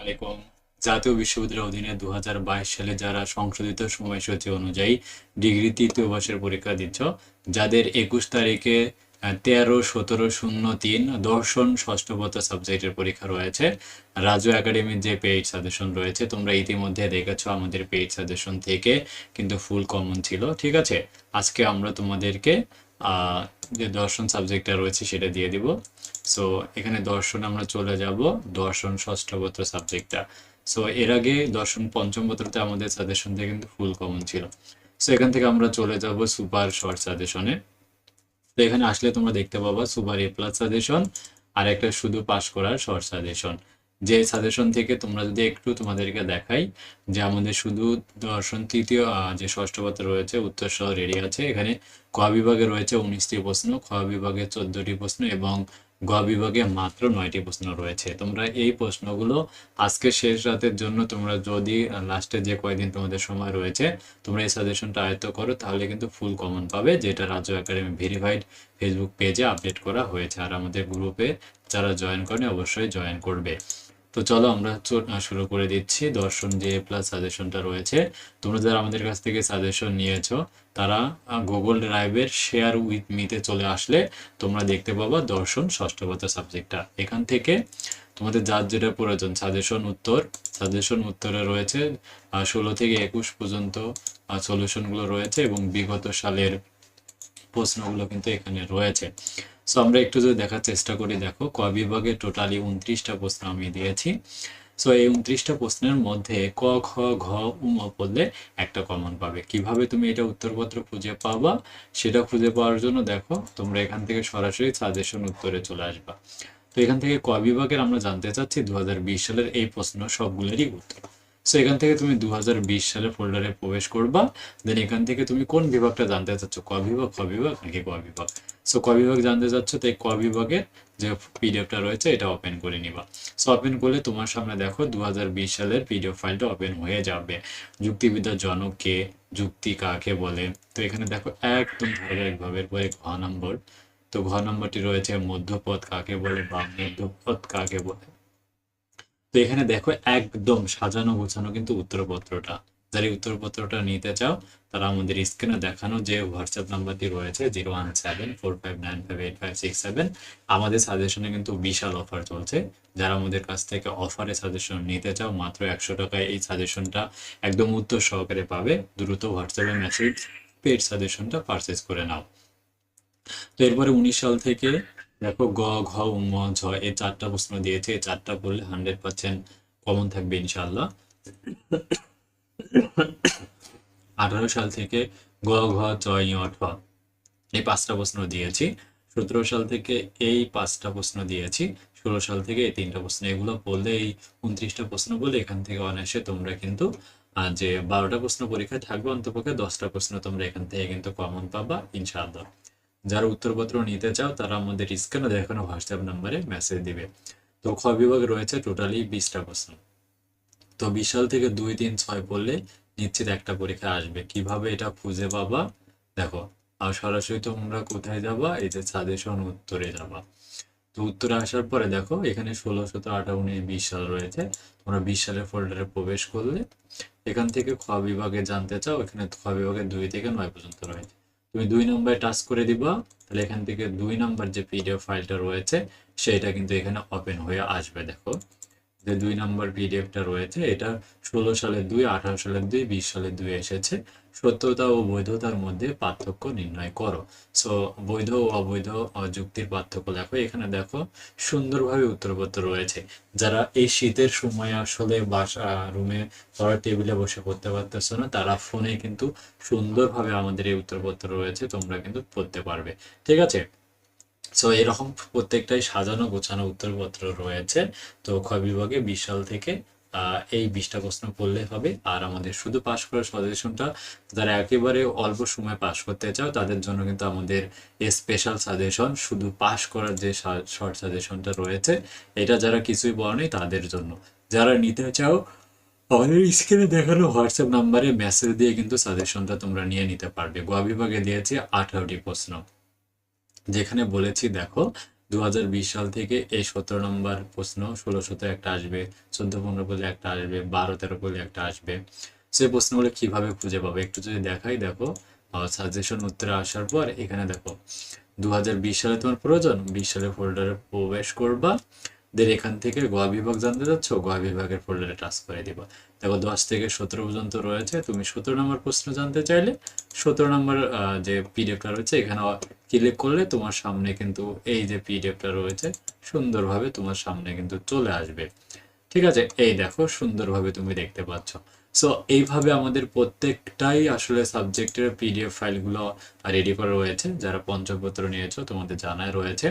আলাইকুম জাতীয় বিশ্ববিদ্যালয়ের অধীনে দু সালে যারা সংশোধিত সময়সূচি অনুযায়ী ডিগ্রি তৃতীয় বর্ষের পরীক্ষা দিচ্ছ, যাদের একুশ তারিখে তেরো, সতেরো, শূন্য, তিন, দর্শন, ষষ্ঠ পত্র সাবজেক্টের পরীক্ষা রয়েছে। রাজু একাডেমির যে পেইড সাজেশন রয়েছে, তোমরা ইতিমধ্যে দেখেছ আমাদের পেইড সাজেশন থেকে কিন্তু ফুল কমন ছিল, ঠিক আছে? আজকে আমরা তোমাদেরকে যে দর্শন সাবজেক্টটা রয়েছে সেটা দিয়ে দিব। সো এখানে দর্শন আমরা চলে যাব দর্শন ষষ্ঠ পত্র সাবজেক্টটা সো এর আগে দর্শন পঞ্চম পত্রতে আমাদের সাজেশন থেকে কিন্তু ফুল কমন ছিল। সো এখান থেকে আমরা চলে যাব সুপার শর্ট সাজেশনে তো এখানে আসলে তোমরা দেখতে পাবা সুপার এ প্লাস সাজেশন আর একটা শুধু পাস করার শর্ট সাজেশন যে সাজেশন থেকে তোমরা যদি একটু তোমাদেরকে দেখাই, যে আমাদের শুধু দর্শন তৃতীয় যে ষষ্ঠ পত্র রয়েছে, উত্তর সহ রেডি আছে। এখানে ক বিভাগে রয়েছে উনিশটি প্রশ্ন, খ বিভাগে চোদ্দটি প্রশ্ন এবং গ বিভাগে মাত্র নয়টি প্রশ্ন রয়েছে। তোমরা এই প্রশ্নগুলো আজকে শেষ রাতের জন্য তোমরা যদি লাস্টে যে কয়েকদিন তোমাদের সময় রয়েছে, তোমরা এই সাজেশনটা আয়ত্ত করো, তাহলে কিন্তু ফুল কমন পাবে, যেটা রাজ্য একাডেমি ভেরিফাইড ফেসবুক পেজে আপডেট করা হয়েছে। আর আমাদের গ্রুপে যারা জয়েন করেনি, অবশ্যই জয়েন করবে। তো চলো আমরা শুরু করে দিচ্ছি। দর্শন যে প্লাস সাজেশনটা রয়েছে। তোমরা যারা আমাদের কাছ থেকে সাজেশন নিয়েছো, তারা গুগল ড্রাইভের শেয়ার উইথ মিতে চলে আসলে তোমরা দেখতে পাবা দর্শন ষষ্ঠ পত্র সাবজেক্টটা এখান থেকে তোমাদের যার যেটা প্রয়োজন সাজেশন উত্তর। সাজেশন উত্তরে রয়েছে ষোলো থেকে একুশ পর্যন্ত সলিউশনগুলো রয়েছে এবং বিগত সালের প্রশ্নগুলো কিন্তু এখানে রয়েছে। সো আমরা একটু যদি দেখার চেষ্টা করি, দেখো, ক বিভাগে টোটালি উনত্রিশটা প্রশ্ন আমি দিয়েছি। সো এই উনত্রিশটা প্রশ্নের মধ্যে ক খ ঘ উম পড়লে একটা কমন পাবে। কীভাবে তুমি এটা উত্তরপত্র খুঁজে পাবা, সেটা খুঁজে পাওয়ার জন্য দেখো, তোমরা এখান থেকে সরাসরি সাজেশন উত্তরে চলে আসবা। তো, এখান থেকে ক বিভাগের আমরা জানতে চাচ্ছি দু হাজার বিশ সালের এই প্রশ্ন সবগুলোরই উত্তর। সো এখান থেকে তুমি দু সালের ফোল্ডারে প্রবেশ করবা দেন এখান থেকে তুমি কোন বিভাগটা জানতে চাচ্ছ? ক বিভাগ, খ বিভাগ, নাকি ক বিভাগ? সো ক বিভাগ জানতে চাচ্ছ তো এই ক বিভাগের যে পিডিএফটা রয়েছে, এটা ওপেন করে নিবা। সো ওপেন করলে তোমার সামনে দেখো দু হাজার বিশ সালের পিডিএফ ফাইলটা ওপেন হয়ে যাবে। যুক্তিবিদ্যার জনক কে যুক্তি কাকে বলে? তো এখানে দেখো একদম ধারাবাহিকভাবে এরপরে ঘ নম্বর। তো ঘ নম্বরটি রয়েছে মধ্যপথ কাকে বলে বা মধ্যপথ কাকে বলে? তো এখানে দেখো একদম সাজানো গোছানো কিন্তু উত্তরপত্রটা। যারা এই উত্তরপত্রটা নিতে চাও, তারা আমাদের স্ক্রিনে দেখানো যে হোয়াটসঅ্যাপ নাম্বারটি রয়েছে zero one seven four five nine five eight five six seven আমাদের সাজেশনে কিন্তু বিশাল অফার চলছে। যারা আমাদের কাছ থেকে অফারে সাজেশন নিতে চাও, মাত্র একশো টাকায় এই সাজেশনটা একদম উত্তর সহকারে পাবে। দ্রুত হোয়াটসঅ্যাপে মেসেজ পেড সাজেশনটা পারচেস করে নাও। তো এরপরে উনিশ সাল থেকে দেখো গ, ঘ উম ঝ, এই চারটা প্রশ্ন দিয়েছে, এই চারটা পড়লে হান্ড্রেড পার্সেন্ট কমন থাকবে ইনশাল্লাহ আঠারো সাল থেকে গ, ঘ চ ই ঠ, এই পাঁচটা প্রশ্ন দিয়েছি। সতেরো সাল থেকে এই পাঁচটা প্রশ্ন দিয়েছি, ষোলো সাল থেকে এই তিনটা প্রশ্ন। এগুলো বললে এই উনত্রিশটা প্রশ্ন বলে এখান থেকে অনায়াসে তোমরা কিন্তু যে বারোটা প্রশ্ন পরীক্ষায় থাকবে, অন্তপক্ষে দশটা প্রশ্ন তোমরা এখান থেকে কিন্তু কমন পাবা ইনশাআল্লাহ। যারা উত্তরপত্র নিতে চাও, তারা আমাদের স্ক্রিনে দেখানো হোয়াটসঅ্যাপ নাম্বারে মেসেজ দিবে। তো খ বিভাগ রয়েছে টোটালি বিশটা প্রশ্ন। তো বিশাল থেকে দুই, তিন, ছয় পড়লে নিশ্চিত একটা পরীক্ষা আসবে। কীভাবে এটা খুঁজে পাবা? দেখো, আর সরাসরি তোমরা কোথায় যাবা? এই যে সাজেশন উত্তরে যাবা। তো উত্তরে আসার পরে দেখো, এখানে ষোলো, সতেরো, আঠারো, উনিশ, বিশ সাল রয়েছে। তোমরা বিশ সালের ফোল্ডারে প্রবেশ করলে, এখান থেকে খ বিভাগে জানতে চাও, এখানে খ বিভাগে দুই থেকে নয় পর্যন্ত রয়েছে। তুমি দুই নম্বরে টাচ করে দিবা, তাহলে এখান থেকে দুই নম্বর যে পিডিএফ ফাইলটা রয়েছে সেটা কিন্তু এখানে ওপেন হয়ে আসবে, দেখো। যে দুই নম্বর পিডিএফটা রয়েছে, এটা ষোলো সালের দুই, আঠারো সালের দুই, বিশ সালের দুই এসেছে। সত্যতা ও বৈধতার মধ্যে পার্থক্য নির্ণয় করো। সো বৈধ ও অবৈধ যুক্তির পার্থক্য দেখো। এখানে দেখো, সুন্দরভাবে উত্তরপত্র রয়েছে। যারা এই শীতের সময় আসলে বাসা রুমে পড়ার টেবিলে বসে পড়তে পারতেছো না, তারা ফোনে কিন্তু সুন্দরভাবে আমাদের এই উত্তরপত্র রয়েছে, তোমরা কিন্তু পড়তে পারবে। ঠিক আছে? সো এরকম প্রত্যেকটাই সাজানো গোছানো উত্তরপত্র রয়েছে। তো, খ বিভাগে বিশ সাল থেকে এই বিশটা প্রশ্ন পড়লে হবে। আর আমাদের শুধু পাশ করার সাজেশনটা যারা একেবারে অল্প সময় পাশ করতে চাও, তাদের জন্য কিন্তু আমাদের স্পেশাল সাজেশন শুধু পাশ করার যে শর্ট সাজেশনটা রয়েছে, এটা যারা কিছুই পড়েনি তাদের জন্য। যারা নিতে চাও, আমাদের স্ক্রিনে দেখানো হোয়াটসঅ্যাপ নাম্বারে মেসেজ দিয়ে কিন্তু সাজেশনটা তোমরা নিয়ে নিতে পারবে। গোয়া বিভাগে দিয়েছি আঠারোটি প্রশ্ন। যেখানে বলেছি, দেখো দু হাজার বিশ সাল থেকে এই সতেরো নম্বর প্রশ্ন, ষোলো শত একটা আসবে, চোদ্দ পনেরো বলে একটা আসবে, বারো তেরো বলে একটা আসবে। সে প্রশ্নগুলো কীভাবে খুঁজে পাবো? একটু যদি দেখাই, দেখো সাজেশন উত্তরে আসার পর এখানে দেখো দু হাজার বিশ সালে তোমার প্রয়োজন, বিশ সালে ফোল্ডারে প্রবেশ করবা দের এখান থেকে গ বিভাগ জানতে যাচ্ছ গ বিভাগের ফোল্ডারে টাচ করে দিবা। দেখো, দশ থেকে সতেরো পর্যন্ত রয়েছে। তুমি সতেরো নম্বর প্রশ্ন জানতে চাইলে সতেরো নম্বর যে পিডিএফটা রয়েছে, এখানে ক্লিক করলে তোমার সামনে কিন্তু এই যে পিডিএফটা রয়েছে, সুন্দরভাবে তোমার সামনে কিন্তু চলে আসবে। ঠিক আছে? এই দেখো, সুন্দরভাবে তুমি দেখতে পাচ্ছ। সো এইভাবে আমাদের প্রত্যেকটাই আসলে সাবজেক্টের পিডিএফ ফাইলগুলো রেডি করা রয়েছে। যারা পঞ্চপত্র নিয়েছো, তোমাদের জানায় রয়েছে।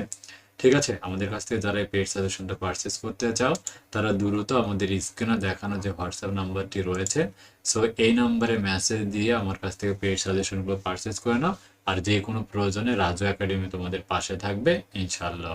ঠিক আছে? আমাদের কাছ থেকে যারা এই পেড সাজেশনটা পারচেস করতে চাও, তারা দ্রুত আমাদের স্ক্রিনে দেখানো যে হোয়াটসঅ্যাপ নাম্বারটি রয়েছে। সো এই নাম্বারে মেসেজ দিয়ে আমার কাছ থেকে পেড সাজেশনগুলো পারচেস করে নাও। আর যে কোনো প্রয়োজনে রাজু একাডেমি তোমাদের পাশে থাকবে ইনশাল্লাহ